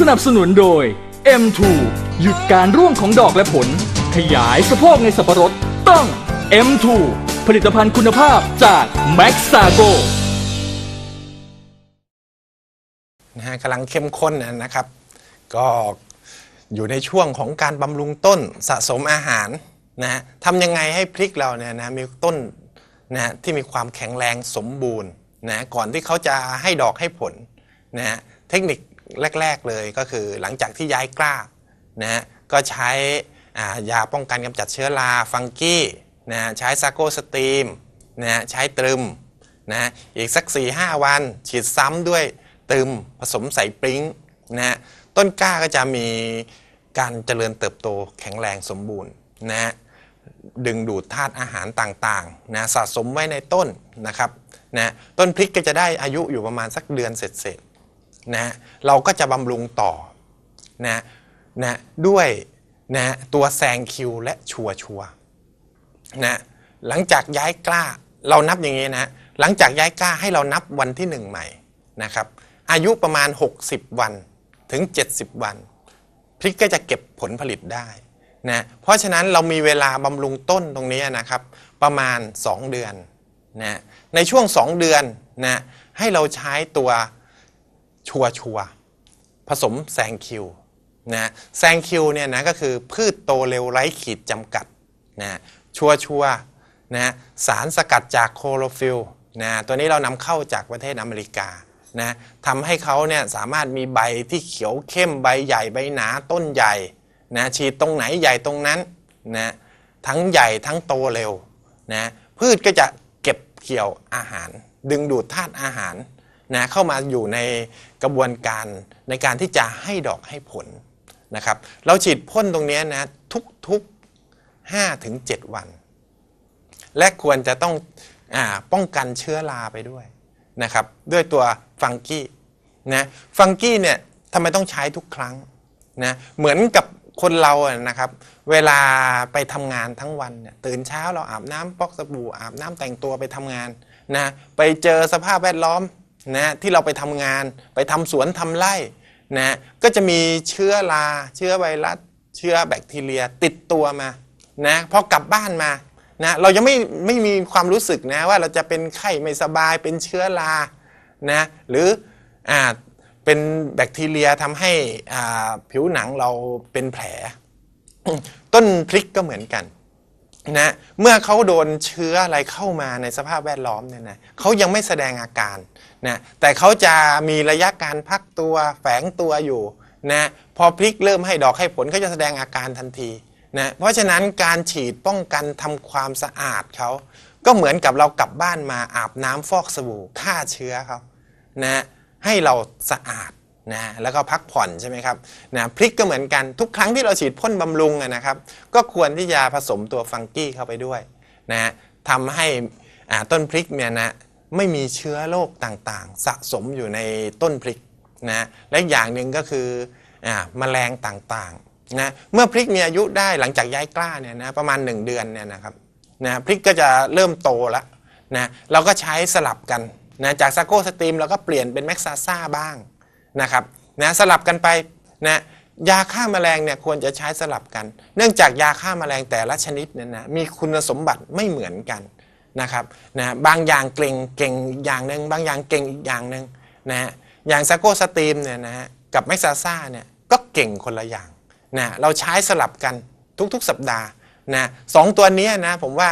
สนับสนุนโดย M2 หยุดการร่วงของดอกและผล ขยายสะโพกในสับปะรดต้อง M2 ผลิตภัณฑ์คุณภาพจาก Max Sago นะฮะกำลังเข้มข้นนะครับ ก็ อยู่ในช่วงของการบำรุงต้นสะสมอาหารนะฮะทำยังไงให้พริกเราเนี่ยนะมีต้นนะฮะที่มีความแข็งแรงสมบูรณ์นะก่อนที่เขาจะให้ดอกให้ผลนะฮะเทคนิคแรก ๆเลยก็คือหลังจากที่ย้ายกล้านะฮะก็ใช้ายาป้องกันกำจัดเชื้อราฟังกี้นะฮะใช้ซาโกสตีมนะฮะใช้ตรึมนะอีกสัก 4-5 วัน ฉีดซ้ำด้วยตึมผสมใส่ปริ้งนะฮะ ต้นกล้าก็จะมีการเจริญเติบโตแข็งแรงสมบูรณ์นะฮะดึงดูดธาตุอาหารต่างๆนะสะสมไว้ในต้นนะครับนะต้นพริกก็จะได้อายุอยู่ประมาณสักเดือนเสร็จๆนะเราก็จะบำรุงต่อนะนะด้วยนะตัวแซงคิวและชัวชัวนะหลังจากย้ายกล้าเรานับอย่างนี้นะหลังจากย้ายกล้าให้เรานับวันที่หนึ่งใหม่นะครับอายุประมาณ 60 วัน ถึง 70 วัน พริกก็จะเก็บผลผลิตได้นะเพราะฉะนั้นเรามีเวลาบำรุงต้นตรงนี้นะครับ ประมาณ 2 เดือนนะในช่วง 2 เดือนนะให้เราใช้ตัวชัวชัวผสมแซงคิวนะแซงคิวเนี่ยนะก็คือพืชโตเร็วไร้ขีดจำกัดนะชัวชัวนะสารสกัดจากโคโรฟิลนะตัวนี้เรานำเข้าจากประเทศอเมริกา นะทำให้เขาเนี่ยสามารถมีใบที่เขียวเข้มใบใหญ่ใบหนาต้นใหญ่นะฉีดตรงไหนใหญ่ตรงนั้นนะทั้งใหญ่ทั้งโตเร็วนะพืชก็จะเก็บเกี่ยวอาหาร ดึงดูดธาตุอาหารนะเข้ามาอยู่ในกระบวนการในการที่จะให้ดอกให้ผลนะครับเราฉีดพ่นตรงนี้นะทุกๆ5ถึง7วัน และควรจะต้องอป้องกันเชื้อราไปด้วยนะครับด้วยตัว ฟังกี้นะฟังกี้เนี่ยทำไมต้องใช้ทุกครั้งนะเหมือนกับคนเราอะนะครับ เวลาไปทำงานทั้งวันเนี่ยตื่นเช้าเราอาบน้ำปอกสบู่อาบน้ำแต่งตัวไปทำงานนะไปเจอสภาพแวดล้อมนะที่เราไปทำงาน ไปทำสวนทำไร่นะก็จะมีเชื้อราเชื้อไวรัส เชื้อแบคทีเรียติดตัวมานะพอกลับบ้านมานะเรายังไม่ไม่มีความรู้สึกนะว่าเราจะเป็นไข้ไม่สบายเป็นเชื้อรา นะหรืออ่าเป็นแบคทีเรียทำให้อ่าผิวหนังเราเป็นแผล ต้นพริกก็เหมือนกันนะเมื่อเขาโดนเชื้ออะไรเข้ามาในสภาพแวดล้อมเนี่ยนะเขายังไม่แสดงอาการนะแต่เขาจะมีระยะการพักตัวแฝงตัวอยู่นะพอพริกเริ่มให้ดอกให้ผลเขาจะแสดงอาการทันที นะเพราะฉะนั้นการฉีดป้องกันทำความสะอาดเขาก็เหมือนกับเรากลับบ้านมาอาบน้ำฟอกสบู่ฆ่าเชื้อเขานะให้เราสะอาดนะแล้วก็พักผ่อนใช่ไหมครับนะพริกก็เหมือนกันทุกครั้งที่เราฉีดพ่นบำรุงนะครับก็ควรที่จะผสมตัวฟังกี้เข้าไปด้วยนะทำให้ต้นพริกเนี่ยนะไม่มีเชื้อโรคต่างๆ สะสมอยู่ในต้นพริกนะและอย่างหนึ่งก็คืออแมลงต่างๆ นะเมื่อพริกมีอายุได้หลังจากย้ายกล้าเนี่ยนะประมาณ 1 เดือนเนี่ยนะครับนะพริกก็จะเริ่มโตแล้วนะเราก็ใช้สลับกันนะจากซาโกสตรีมเราก็เปลี่ยนเป็นแม็กซาซ่าบ้างนะครับนะสลับกันไปนะยาฆ่าแมลงเนี่ยควรจะใช้สลับกัน เนื่องจากยาฆ่าแมลงแต่ละชนิดเนี่ยนะมีคุณสมบัติไม่เหมือนกันนะครับนะบางอย่างเก่งเก่งอย่างหนึ่งบางอย่างเก่งอีกอย่างหนึ่งนะฮะอย่างซาโกสตรีมเนี่ยนะฮะกับแม็กซาซ่าเนี่ยก็เก่งคนละอย่าง นะเราใช้สลับกันทุกๆ สัปดาห์นะสองตัวนี้นะผมว่า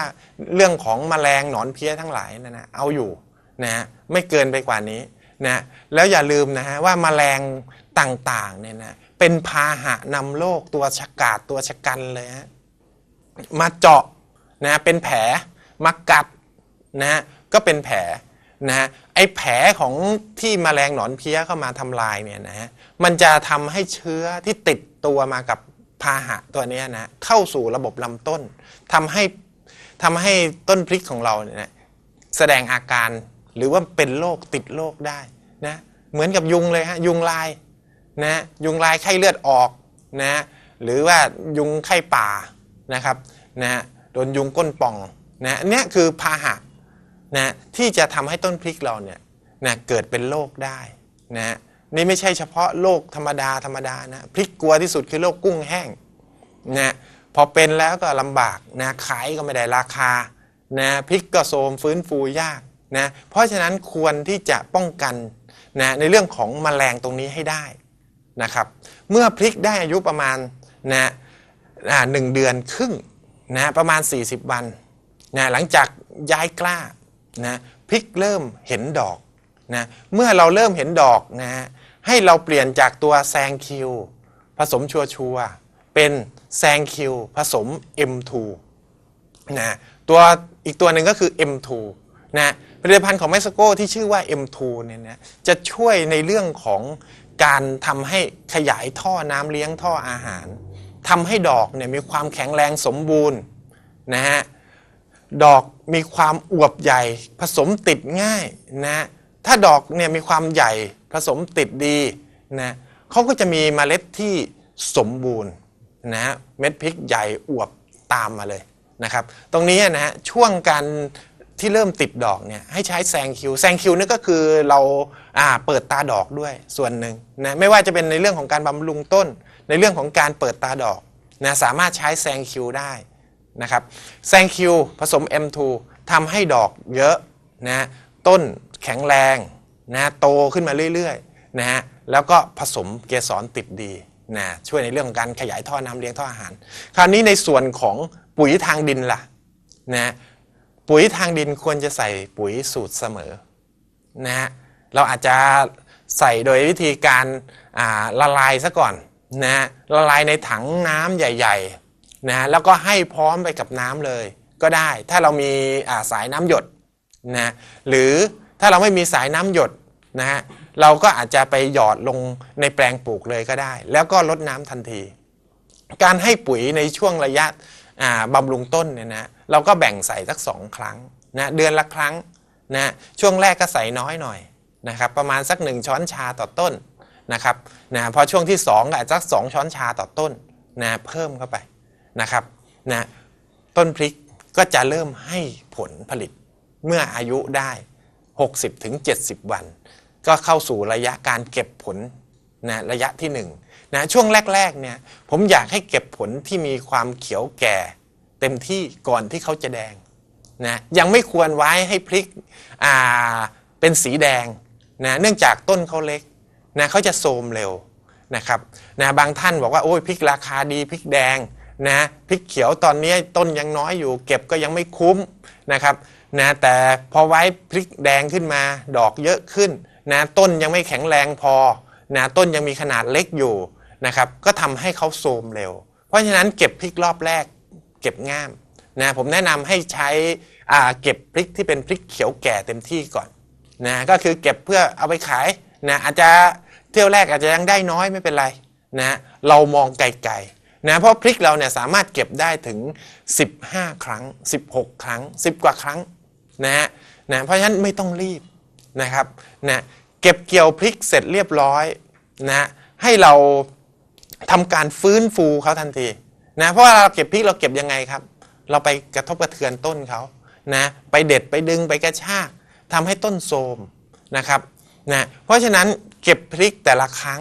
เรื่องของแมลงหนอนเพี้ยทั้งหลายนะนะเอาอยู่นะฮะไม่เกินไปกว่านี้นะแล้วอย่าลืมนะฮะว่าแมลงต่างๆเนี่ยนะเป็นพาหะนำโรคตัวฉกาดตัวชะกันเลยฮะมาเจาะนะเป็นแผลมากัดนะฮะก็เป็นแผล นะฮะไอแผลของที่แมลงหนอนเพี้ยเข้ามาทำลายเนี่ยนะฮะมันจะทำให้เชื้อที่ติดตัวมากับพาหะตัวนี้นะเข้าสู่ระบบลำต้นทำให้ทำให้ต้นพริกของเราเนี่ยนะแสดงอาการหรือว่าเป็นโรคติดโรคได้นะเหมือนกับยุงเลยฮะยุงลายนะยุงลายไข้เลือดออกนะหรือว่ายุงไข้ป่านะครับนะฮะโดนยุงก้นป่องนะอันเนี้ยคือพาหะ นะที่จะทำให้ต้นพริกเราเนี่ยนะเกิดเป็นโรคได้นะนี่ไม่ใช่เฉพาะโรคธรรมดาธรรมดานะพริกกลัวที่สุดคือโรคกุ้งแห้งนะพอเป็นแล้วก็ลำบากนะขายก็ไม่ได้ราคานะพริกก็โทมฟื้นฟูยากนะเพราะฉะนั้นควรที่จะป้องกันนะในเรื่องของแมลงตรงนี้ให้ได้นะครับเมื่อพริกได้อายุประมาณนะหนึ่งเดือนครึ่งนะประมาณ 40 วันนะหลังจากย้ายกล้า นะพริกเริ่มเห็นดอกนะเมื่อเราเริ่มเห็นดอกนะฮะให้เราเปลี่ยนจากตัวแซงคิวผสมชัวชัวเป็นแซงคิวผสม M2 นะตัวอีกตัวหนึ่งก็คือ M2 นะผลิตภัณฑ์ของเม็กซิโกที่ชื่อว่า M2 เนี่ยนะจะช่วยในเรื่องของการทำให้ขยายท่อน้ำเลี้ยงท่ออาหารทำให้ดอกเนี่ยมีความแข็งแรงสมบูรณ์นะฮะ ดอกมีความอวบใหญ่ ผสมติดง่ายนะถ้าดอกเนี่ยมีความใหญ่ผสมติดดีนะเขาก็จะมีเมล็ดที่สมบูรณ์นะเม็ดพริกใหญ่อวบตามมาเลยนะครับ ตรงนี้นะฮะช่วงการที่เริ่มติดดอกเนี่ยให้ใช้แซงคิวแซงคิวนี่ก็คือเราอ่าเปิดตาดอกด้วยส่วนหนึ่งนะไม่ว่าจะเป็นในเรื่องของการบำรุงต้น ในเรื่องของการเปิดตาดอกนะสามารถใช้แซงคิวได้ นะครับแซงคิวผสม M2 ทำให้ดอกเยอะนะต้นแข็งแรงนะโตขึ้นมาเรื่อยๆนะฮะแล้วก็ผสมเกสรติดดีนะช่วยในเรื่องของการขยายท่อน้ำเลี้ยงท่ออาหาร คราวนี้ในส่วนของปุ๋ยทางดินล่ะนะปุ๋ยทางดินควรจะใส่ปุ๋ยสูตรเสมอนะฮะเราอาจจะใส่โดยวิธีการาละลายซะก่อนนะละลายในถังน้ำใหญ่ ๆ นะแล้วก็ให้พร้อมไปกับน้ำเลย ก็ได้ ถ้าเรามีาสายน้ำหยดนะหรือถ้าเราไม่มีสายน้ำหยดนะฮะเราก็อาจจะไปหยอดลงในแปลงปลูกเลยก็ได้ แล้วก็ลดน้ำทันที การให้ปุ๋ยในช่วงระยะบำรุงต้นเนี่ยนะเราก็แบ่งใส่สักสองครั้งนะเดือนละครั้งนะช่วงแรกก็ใส่น้อยหน่อยนะครับประมาณสักหนึ่งช้อนชาต่อต้นนะครับนะพอช่วงที่ 2 ก็อาจจะสักสองช้อนชาต่อต้นนะเพิ่มเข้าไป นะครับนะต้นพริกก็จะเริ่มให้ผลผลิตเมื่ออายุได้ 60-70ถึงวัน ก็เข้าสู่ระยะการเก็บผลนะระยะที่1นะช่วงแรกๆเนี่ยผมอยากให้เก็บผลที่มีความเขียวแก่เต็มที่ก่อนที่เขาจะแดงนะยังไม่ควรไว้ให้พริกอ่าเป็นสีแดงนะเนื่องจากต้นเขาเล็กนะเขาจะโทมเร็วนะครับนะบางท่านบอกว่าโอ้ยพริกราคาดีพริกแดง นะพริกเขียวตอนนี้ต้นยังน้อยอยู่ เก็บก็ยังไม่คุ้มนะครับนะแต่พอไว้พริกแดงขึ้นมาดอกเยอะขึ้นนะต้นยังไม่แข็งแรงพอนะต้นยังมีขนาดเล็กอยู่นะครับก็ทำให้เขาโทรมเร็ว เพราะฉะนั้นเก็บพริกรอบแรกเก็บง่ามนะผมแนะนำให้ใช้อ่าเก็บพริกที่เป็นพริกเขียวแก่เต็มที่ก่อนนะก็คือเก็บเพื่อเอาไปขายนะอาจจะเที่ยวแรกอาจจะยังได้น้อยไม่เป็นไรนะเรามองไกลๆ นะเพราะพริกเราเนี่ยสามารถเก็บได้ถึง 15 ครั้ง 16 ครั้ง 10 กว่าครั้งนะฮะนะเพราะฉะนั้นไม่ต้องรีบนะครับนะเก็บเกี่ยวพริกเสร็จเรียบร้อยนะให้เราทำการฟื้นฟูเขาทันทีนะเพราะว่าเราเก็บพริกเราเก็บยังไงครับ เราไปกระทบกระเทือนต้นเขานะไปเด็ดไปดึงไปกระชากทำให้ต้นโทรมนะครับนะเพราะฉะนั้นเก็บพริกแต่ละครั้ง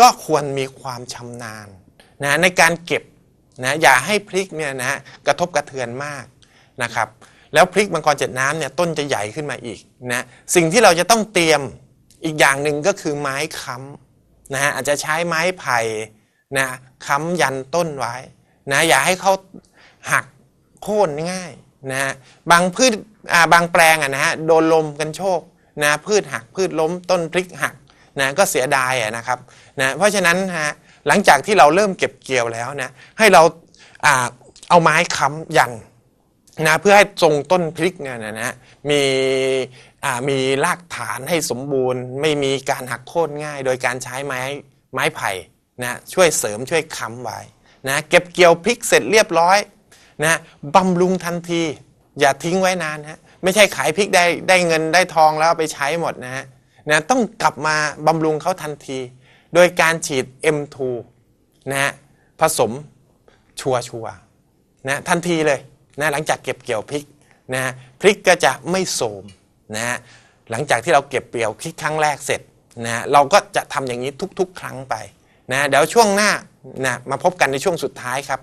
ก็ควรมีความชำนาญ นะในการเก็บนะอย่าให้พริกเนี่ยนะกระทบกระเทือนมากนะครับ แล้วพริกมังกรเจ็ดน้ำเนี่ยต้นจะใหญ่ขึ้นมาอีกนะสิ่งที่เราจะต้องเตรียมอีกอย่างหนึ่งก็คือไม้ค้ำนะฮะอาจจะใช้ไม้ไผ่นะค้ำยันต้นไว้นะอย่าให้เขาหักโค่นง่ายนะฮะบางพืชอ่าบางแปลงอะนะฮะโดนลมกันโชกนะพืชหักพืชล้มต้นพริกหักนะก็เสียดายอะนะครับนะเพราะฉะนั้นฮะ หลังจากที่เราเริ่มเก็บเกี่ยวแล้วนะให้เราอเอาไม้ค้ำยันนะเพื่อให้ทรงต้นพริกเนี่ยนะนะมีมีรากฐานให้สมบูรณ์ ไม่มีการหักโค่นง่าย โดยการใช้ไม้ไม้ไผ่นะช่วยเสริมช่วยค้ำไว้นะเก็บเกี่ยวพริกเสร็จเรียบร้อยนะบำรุงทันที อย่าทิ้งไว้นานฮะไม่ใช่ขายพริกได้ได้เงินได้ทองแล้วไปใช้หมดนะฮะนะต้องกลับมาบำรุงเขาทันที โดยการฉีด M2 นะฮะผสมชัวชัวนะทันทีเลยนะหลังจากเก็บเกี่ยวพริกนะพริกก็จะไม่โสมนะฮะหลังจากที่เราเก็บเกี่ยวพริกครั้งแรกเสร็จนะเราก็จะทำอย่างนี้ทุกๆ ครั้งไปนะเดี๋ยวช่วงหน้านะมาพบกันในช่วงสุดท้ายครับ